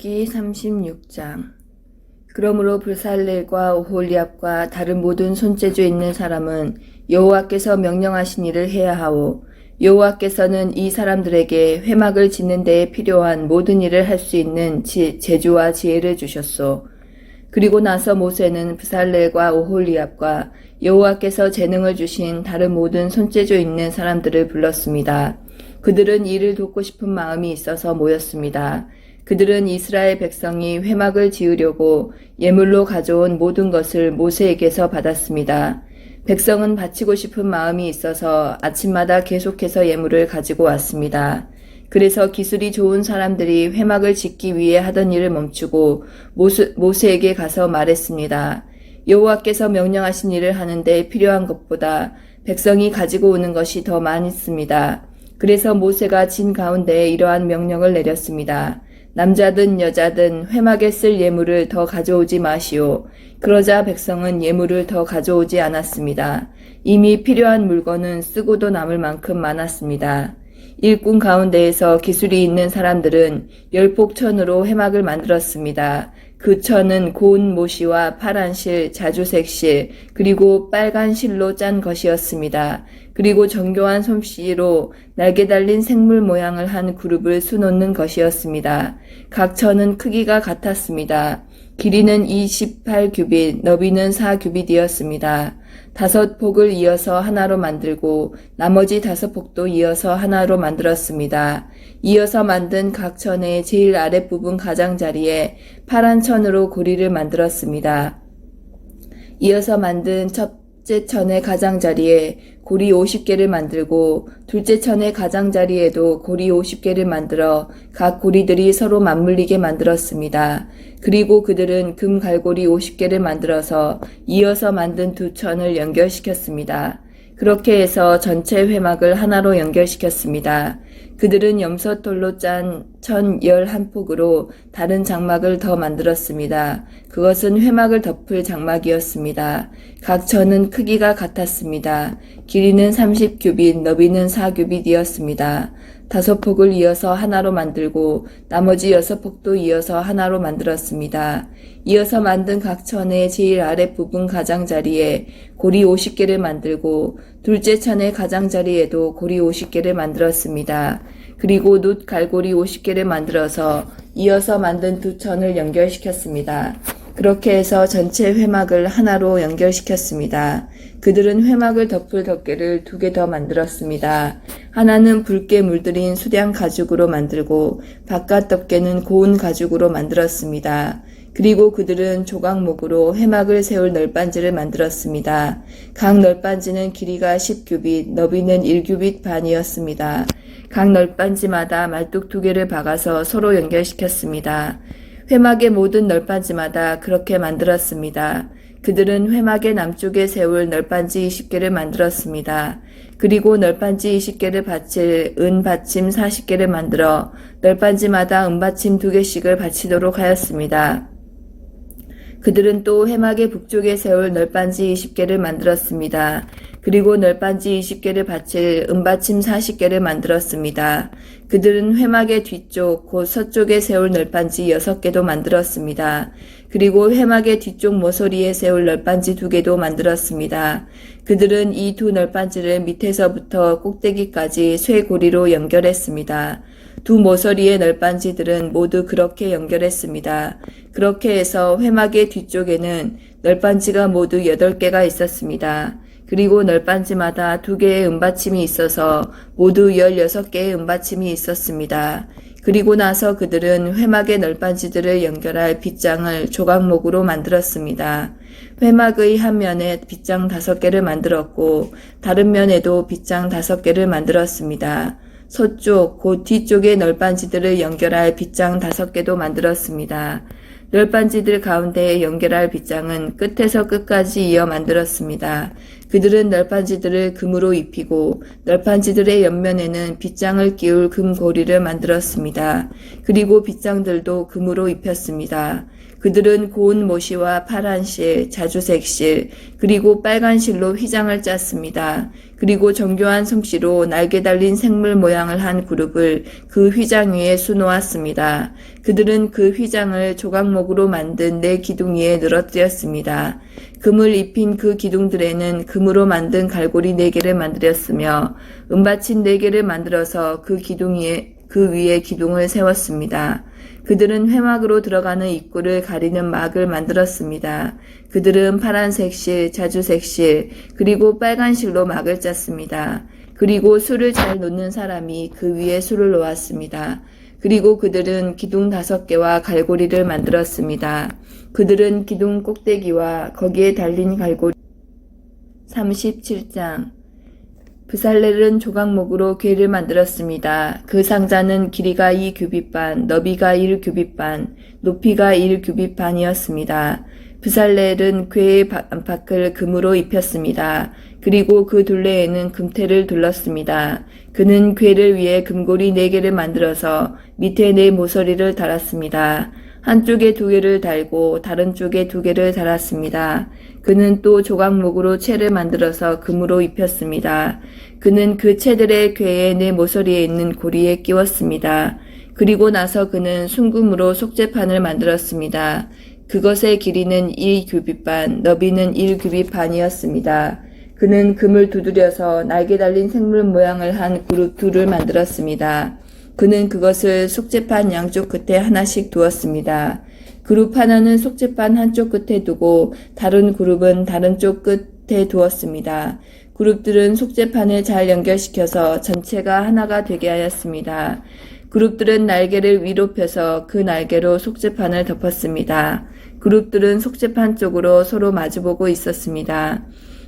욥기 36장 그러므로 불살렐과 오홀리압과 다른 모든 손재주 있는 사람은 여호와께서 명령하신 일을 해야 하오 여호와께서는 이 사람들에게 회막을 짓는 데에 필요한 모든 일을 할 수 있는 지, 재주와 지혜를 주셨소 그리고 나서 모세는 부살렐과 오홀리압과 여호와께서 재능을 주신 다른 모든 손재주 있는 사람들을 불렀습니다. 그들은 이를 돕고 싶은 마음이 있어서 모였습니다. 그들은 이스라엘 백성이 회막을 지으려고 예물로 가져온 모든 것을 모세에게서 받았습니다. 백성은 바치고 싶은 마음이 있어서 아침마다 계속해서 예물을 가지고 왔습니다. 그래서 기술이 좋은 사람들이 회막을 짓기 위해 하던 일을 멈추고 모세, 모세에게 가서 말했습니다. 여호와께서 명령하신 일을 하는데 필요한 것보다 백성이 가지고 오는 것이 더 많습니다. 그래서 모세가 진 가운데에 이러한 명령을 내렸습니다. 남자든 여자든 회막에 쓸 예물을 더 가져오지 마시오. 그러자 백성은 예물을 더 가져오지 않았습니다. 이미 필요한 물건은 쓰고도 남을 만큼 많았습니다. 일꾼 가운데에서 기술이 있는 사람들은 열폭천으로 회막을 만들었습니다. 그 천은 고운 모시와 파란 실, 자주색 실, 그리고 빨간 실로 짠 것이었습니다. 그리고 정교한 솜씨로 날개 달린 생물 모양을 한 그룹을 수놓는 것이었습니다. 각 천은 크기가 같았습니다. 길이는 28규빗, 너비는 4규빗이었습니다. 다섯 폭을 이어서 하나로 만들고 나머지 다섯 폭도 이어서 하나로 만들었습니다. 이어서 만든 각 천의 제일 아랫부분 가장자리에 파란 천으로 고리를 만들었습니다. 이어서 만든 첫 째 천의 가장자리에 고리 50개를 만들고 둘째 천의 가장자리에도 고리 50개를 만들어 각 고리들이 서로 맞물리게 만들었습니다. 그리고 그들은 금 갈고리 50개를 만들어서 이어서 만든 두 천을 연결시켰습니다. 그렇게 해서 전체 회막을 하나로 연결시켰습니다. 그들은 염소돌로 짠 천 열한 폭으로 다른 장막을 더 만들었습니다. 그것은 회막을 덮을 장막이었습니다. 각 천은 크기가 같았습니다. 길이는 30규빗, 너비는 4규빗이었습니다. 다섯 폭을 이어서 하나로 만들고 나머지 여섯 폭도 이어서 하나로 만들었습니다. 이어서 만든 각 천의 제일 아랫부분 가장자리에 고리 50개를 만들고 둘째 천의 가장자리에도 고리 50개를 만들었습니다. 그리고 놋 갈고리 50개를 만들어서 이어서 만든 두 천을 연결시켰습니다. 그렇게 해서 전체 회막을 하나로 연결시켰습니다. 그들은 회막을 덮을 덮개를 두 개 더 만들었습니다. 하나는 붉게 물들인 수량 가죽으로 만들고 바깥 덮개는 고운 가죽으로 만들었습니다. 그리고 그들은 조각목으로 회막을 세울 널빤지를 만들었습니다. 각 널빤지는 길이가 10규빗, 너비는 1규빗 반이었습니다. 각 널빤지마다 말뚝 두 개를 박아서 서로 연결시켰습니다. 회막의 모든 널빤지마다 그렇게 만들었습니다. 그들은 회막의 남쪽에 세울 널빤지 20개를 만들었습니다. 그리고 널빤지 20개를 받칠 은 받침 40개를 만들어 널빤지마다 은 받침 2개씩을 받치도록 하였습니다. 그들은 또 해막의 북쪽에 세울 널빤지 20개를 만들었습니다. 그리고 널빤지 20개를 받칠 은받침 40개를 만들었습니다. 그들은 회막의 뒤쪽 곧 서쪽에 세울 널빤지 6개도 만들었습니다. 그리고 회막의 뒤쪽 모서리에 세울 널빤지 2개도 만들었습니다. 그들은 이 두 널빤지를 밑에서부터 꼭대기까지 쇠고리로 연결했습니다. 두 모서리의 널빤지들은 모두 그렇게 연결했습니다. 그렇게 해서 회막의 뒤쪽에는 널빤지가 모두 8개가 있었습니다. 그리고 널빤지마다 두 개의 은받침이 있어서 모두 16개의 은받침이 있었습니다. 그리고 나서 그들은 회막의 널빤지들을 연결할 빗장을 조각목으로 만들었습니다. 회막의 한 면에 빗장 다섯 개를 만들었고 다른 면에도 빗장 다섯 개를 만들었습니다. 서쪽 곧 뒤쪽의 널빤지들을 연결할 빗장 다섯 개도 만들었습니다. 널빤지들 가운데에 연결할 빗장은 끝에서 끝까지 이어 만들었습니다. 그들은 널빤지들을 금으로 입히고 널빤지들의 옆면에는 빗장을 끼울 금고리를 만들었습니다. 그리고 빗장들도 금으로 입혔습니다. 그들은 고운 모시와 파란 실, 자주색 실, 그리고 빨간 실로 휘장을 짰습니다. 그리고 정교한 솜씨로 날개 달린 생물 모양을 한 그룹을 그 휘장 위에 수놓았습니다. 그들은 그 휘장을 조각목으로 만든 네 기둥 위에 늘어뜨렸습니다. 금을 입힌 그 기둥들에는 금으로 만든 갈고리 네 개를 만들었으며 은받침 네 개를 만들어서 그 기둥 위에 그 위에 기둥을 세웠습니다. 그들은 회막으로 들어가는 입구를 가리는 막을 만들었습니다. 그들은 파란색 실, 자주색 실, 그리고 빨간 실로 막을 짰습니다. 그리고 술을 잘 놓는 사람이 그 위에 술을 놓았습니다. 그리고 그들은 기둥 다섯 개와 갈고리를 만들었습니다. 그들은 기둥 꼭대기와 거기에 달린 갈고리 37장 부살렐은 조각목으로 궤를 만들었습니다. 그 상자는 길이가 2규빗반, 너비가 1규빗반, 높이가 1규빗반이었습니다. 부살렐은 바- 안팎을 금으로 입혔습니다. 그리고 그 둘레에는 금태를 둘렀습니다. 그는 궤를 위해 금고리 네 개를 만들어서 밑에 네 모서리를 달았습니다. 한쪽에 두 개를 달고 다른 쪽에 두 개를 달았습니다. 그는 또 조각목으로 채를 만들어서 금으로 입혔습니다. 그는 그 채들의 궤에 내 모서리에 있는 고리에 끼웠습니다. 그리고 나서 그는 순금으로 속재판을 만들었습니다. 그것의 길이는 1규빗반, 너비는 1규빗 반이었습니다. 그는 금을 두드려서 날개 달린 생물 모양을 한 그룹 둘을 만들었습니다. 그는 그것을 속재판 양쪽 끝에 하나씩 두었습니다. 그룹 하나는 속재판 한쪽 끝에 두고 다른 그룹은 다른 쪽 끝에 두었습니다. 그룹들은 속재판을 잘 연결시켜서 전체가 하나가 되게 하였습니다. 그룹들은 날개를 위로 펴서 그 날개로 속재판을 덮었습니다. 그룹들은 속재판 쪽으로 서로 마주보고 있었습니다.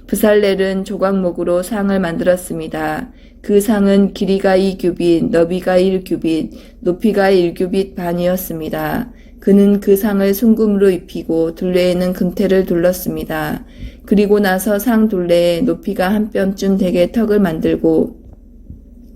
부살렐은 조각목으로 상을 만들었습니다. 그 상은 길이가 2규빗, 너비가 1규빗, 높이가 1규빗 반이었습니다. 그는 그 상을 순금으로 입히고 둘레에는 금태를 둘렀습니다. 그리고 나서 상 둘레에 높이가 한 뼘쯤 되게 턱을 만들고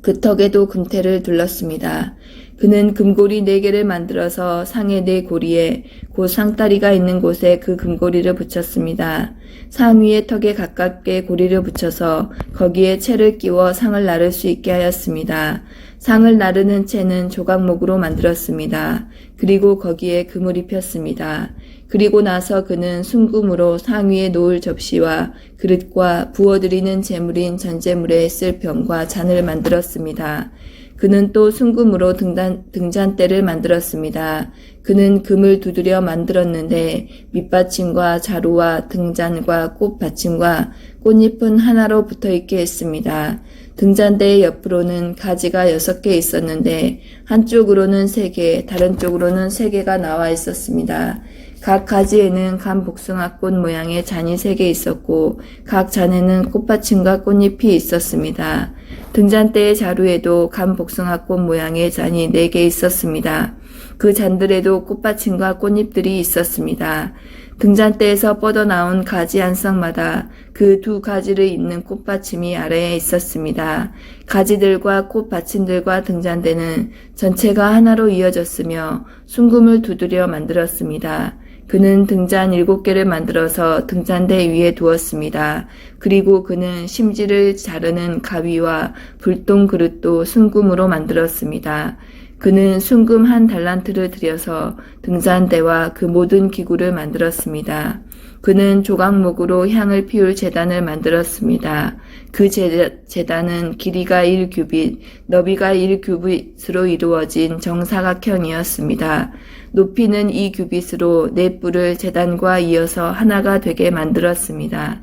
그 턱에도 금태를 둘렀습니다. 그는 금고리 네 개를 만들어서 상의 네 고리에 그 상다리가 있는 곳에 그 금고리를 붙였습니다. 상 위에 턱에 가깝게 고리를 붙여서 거기에 채를 끼워 상을 나를 수 있게 하였습니다. 상을 나르는 채는 조각목으로 만들었습니다. 그리고 거기에 금을 입혔습니다. 그리고 나서 그는 순금으로 상 위에 놓을 접시와 그릇과 부어드리는 재물인 전제물에 쓸 병과 잔을 만들었습니다. 그는 또 순금으로 등단, 등잔대를 만들었습니다. 그는 금을 두드려 만들었는데 밑받침과 자루와 등잔과 꽃받침과 꽃잎은 하나로 붙어 있게 했습니다. 등잔대의 옆으로는 가지가 여섯 개 있었는데 한쪽으로는 세 개, 다른 쪽으로는 세 개가 나와 있었습니다. 각 가지에는 간 복숭아꽃 모양의 잔이 세 개 있었고 각 잔에는 꽃받침과 꽃잎이 있었습니다. 등잔대의 자루에도 간 복숭아꽃 모양의 잔이 네 개 있었습니다. 그 잔들에도 꽃받침과 꽃잎들이 있었습니다. 등잔대에서 뻗어나온 가지 한 쌍마다 그 두 가지를 잇는 꽃받침이 아래에 있었습니다. 가지들과 꽃받침들과 등잔대는 전체가 하나로 이어졌으며 순금을 두드려 만들었습니다. 그는 등잔 일곱 개를 만들어서 등잔대 위에 두었습니다. 그리고 그는 심지를 자르는 가위와 불똥 그릇도 순금으로 만들었습니다. 그는 순금 한 달란트를 들여서 등잔대와 그 모든 기구를 만들었습니다. 그는 조각목으로 향을 피울 재단을 만들었습니다. 그 재- 재단은 길이가 1규빗, 너비가 1규빗으로 이루어진 정사각형이었습니다. 높이는 2규빗으로 네 뿔을 재단과 이어서 하나가 되게 만들었습니다.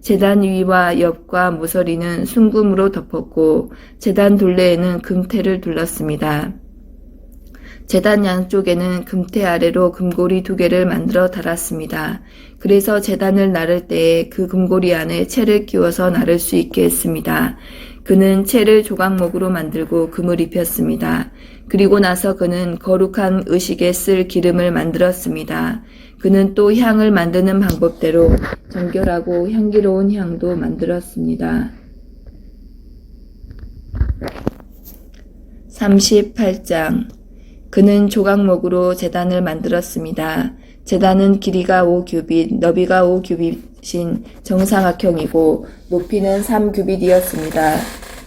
재단 위와 옆과 모서리는 순금으로 덮었고 재단 둘레에는 금태를 둘렀습니다. 재단 양쪽에는 금태 아래로 금고리 두 개를 만들어 달았습니다. 그래서 재단을 나를 때에 그 금고리 안에 채를 끼워서 나를 수 있게 했습니다. 그는 채를 조각목으로 만들고 금을 입혔습니다. 그리고 나서 그는 거룩한 의식에 쓸 기름을 만들었습니다. 그는 또 향을 만드는 방법대로 정결하고 향기로운 향도 만들었습니다. 38장 그는 조각목으로 재단을 만들었습니다. 재단은 길이가 5규빗, 너비가 5규빗인 정사각형이고 높이는 3규빗이었습니다.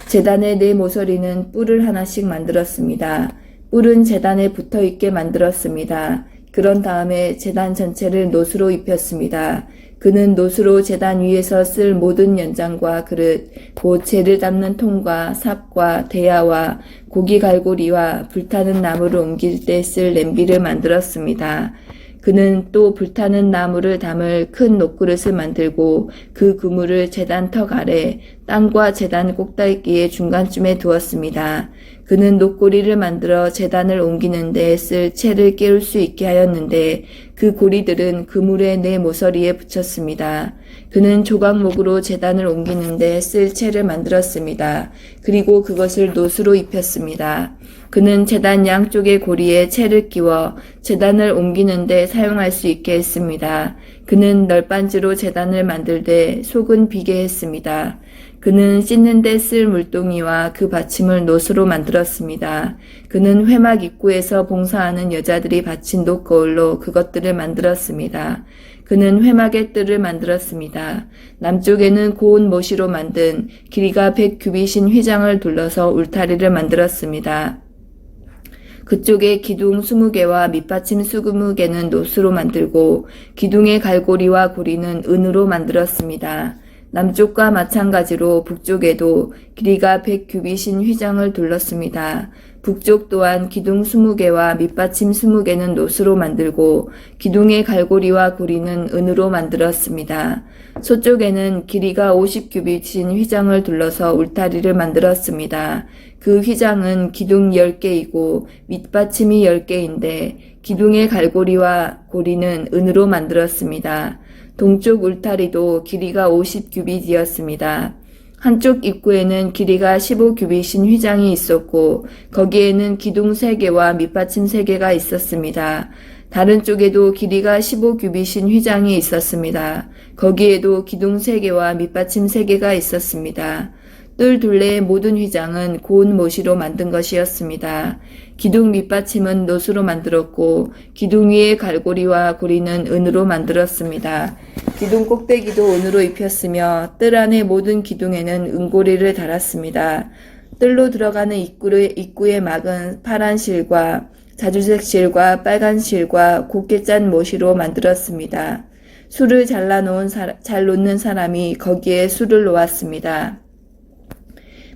재단의 네 모서리는 뿔을 하나씩 만들었습니다. 뿔은 재단에 붙어 있게 만들었습니다. 그런 다음에 재단 전체를 노수로 입혔습니다. 그는 노수로 재단 위에서 쓸 모든 연장과 그릇, 곧 재를 담는 통과 삽과 대야와 고기 갈고리와 불타는 나무를 옮길 때 쓸 냄비를 만들었습니다. 그는 또 불타는 나무를 담을 큰 녹그릇을 만들고 그 그물을 재단 턱 아래 땅과 재단 꼭다기의 중간쯤에 두었습니다. 그는 녹고리를 만들어 재단을 옮기는 데 쓸 채를 깨울 수 있게 하였는데 그 고리들은 그물의 네 모서리에 붙였습니다. 그는 조각목으로 재단을 옮기는 데 쓸 채를 만들었습니다. 그리고 그것을 노수로 입혔습니다. 그는 재단 양쪽의 고리에 채를 끼워 재단을 옮기는 데 사용할 수 있게 했습니다. 그는 널빤지로 재단을 만들되 속은 비게 했습니다. 그는 씻는 데 쓸 물동이와 그 받침을 노수로 만들었습니다. 그는 회막 입구에서 봉사하는 여자들이 받친 녹 거울로 그것들을 만들었습니다. 그는 회막의 뜰을 만들었습니다. 남쪽에는 고운 모시로 만든 길이가 100규빗인 휘장을 둘러서 울타리를 만들었습니다. 그쪽에 기둥 20개와 밑받침 20개는 노수로 만들고 기둥의 갈고리와 고리는 은으로 만들었습니다. 남쪽과 마찬가지로 북쪽에도 길이가 100규빗인 휘장을 둘렀습니다. 북쪽 또한 기둥 20개와 밑받침 20개는 노수로 만들고 기둥의 갈고리와 고리는 은으로 만들었습니다. 서쪽에는 길이가 50규빗인 휘장을 둘러서 울타리를 만들었습니다. 그 휘장은 기둥 10개이고 밑받침이 10개인데 기둥의 갈고리와 고리는 은으로 만들었습니다. 동쪽 울타리도 길이가 50규빗이었습니다. 한쪽 입구에는 길이가 15규빗인 휘장이 있었고 거기에는 기둥 3개와 밑받침 3개가 있었습니다. 다른 쪽에도 길이가 15규빗인 휘장이 있었습니다. 거기에도 기둥 3개와 밑받침 3개가 있었습니다. 뜰 둘레의 모든 휘장은 고운 모시로 만든 것이었습니다. 기둥 밑받침은 노수로 만들었고 기둥 위의 갈고리와 고리는 은으로 만들었습니다. 기둥 꼭대기도 은으로 입혔으며 뜰 안의 모든 기둥에는 은고리를 달았습니다. 뜰로 들어가는 입구의, 입구의 막은 파란 실과 자주색 실과 빨간 실과 곱게 짠 모시로 만들었습니다. 술을 잘라놓은 사, 잘 놓는 사람이 거기에 술을 놓았습니다.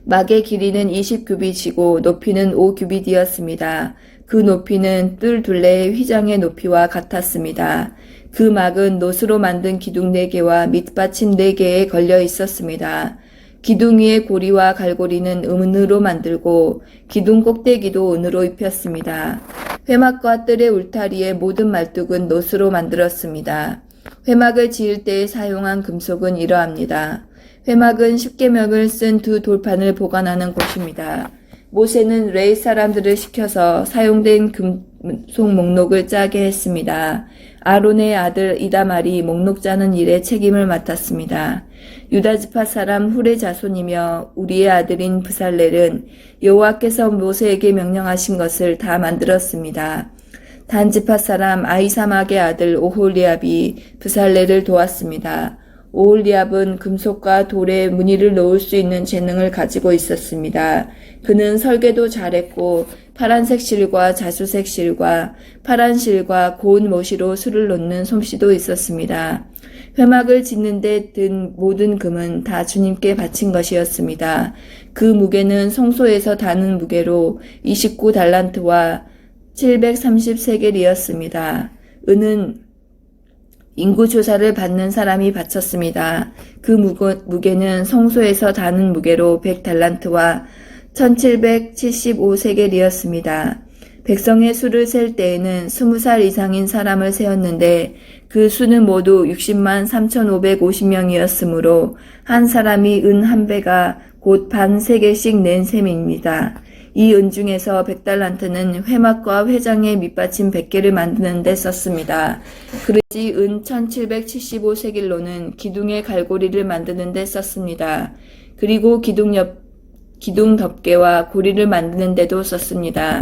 막의 길이는 20규빗이고 높이는 5규빗이었습니다. 그 높이는 뜰 둘레의 휘장의 높이와 같았습니다. 그 막은 노수로 만든 기둥 4개와 밑받침 4개에 걸려 있었습니다. 기둥 위의 고리와 갈고리는 은으로 만들고 기둥 꼭대기도 은으로 입혔습니다. 회막과 뜰의 울타리의 모든 말뚝은 노수로 만들었습니다. 회막을 지을 때 사용한 금속은 이러합니다. 회막은 십계명을 쓴 두 돌판을 보관하는 곳입니다. 모세는 레이 사람들을 시켜서 사용된 금속 목록을 짜게 했습니다. 아론의 아들 이다말이 목록 짜는 일에 책임을 맡았습니다. 유다지파 사람 후레 자손이며 우리의 아들인 부살렐은 여호와께서 모세에게 명령하신 것을 다 만들었습니다. 단지파 사람 아이사막의 아들 오홀리압이 부살렐을 도왔습니다. 오홀리압은 금속과 돌에 무늬를 놓을 수 있는 재능을 가지고 있었습니다. 그는 설계도 잘했고 파란색 실과 자수색 실과 파란 실과 고운 모시로 술을 놓는 솜씨도 있었습니다. 회막을 짓는 데 든 모든 금은 다 주님께 바친 것이었습니다. 그 무게는 성소에서 다는 무게로 29 달란트와 730세겔이었습니다. 은은 인구 조사를 받는 사람이 바쳤습니다. 그 무게는 성소에서 다는 무게로 100달란트와 1775세겔이었습니다. 백성의 수를 셀 때에는 20살 이상인 사람을 세었는데 그 수는 모두 60만 3,550명이었으므로 한 사람이 은 한 배가 곧 반 세 개씩 낸 셈입니다. 이 은 중에서 100달란트는 회막과 회장의 밑받침 100개를 만드는 데 썼습니다. 그릇이 은 1775세길로는 기둥의 갈고리를 만드는 데 썼습니다. 그리고 기둥 옆 기둥 덮개와 고리를 만드는 데도 썼습니다.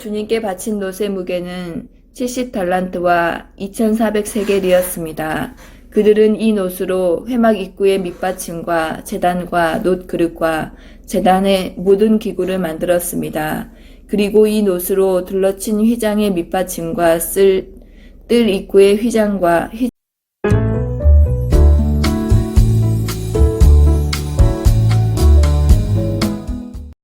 주님께 바친 놋의 무게는 70달란트와 2400세겔이었습니다. 그들은 이 노수로 회막 입구의 밑받침과 재단과 놋 그릇과 재단의 모든 기구를 만들었습니다. 그리고 이 노수로 둘러친 휘장의 밑받침과 쓸 뜰 입구의 휘장과 휘장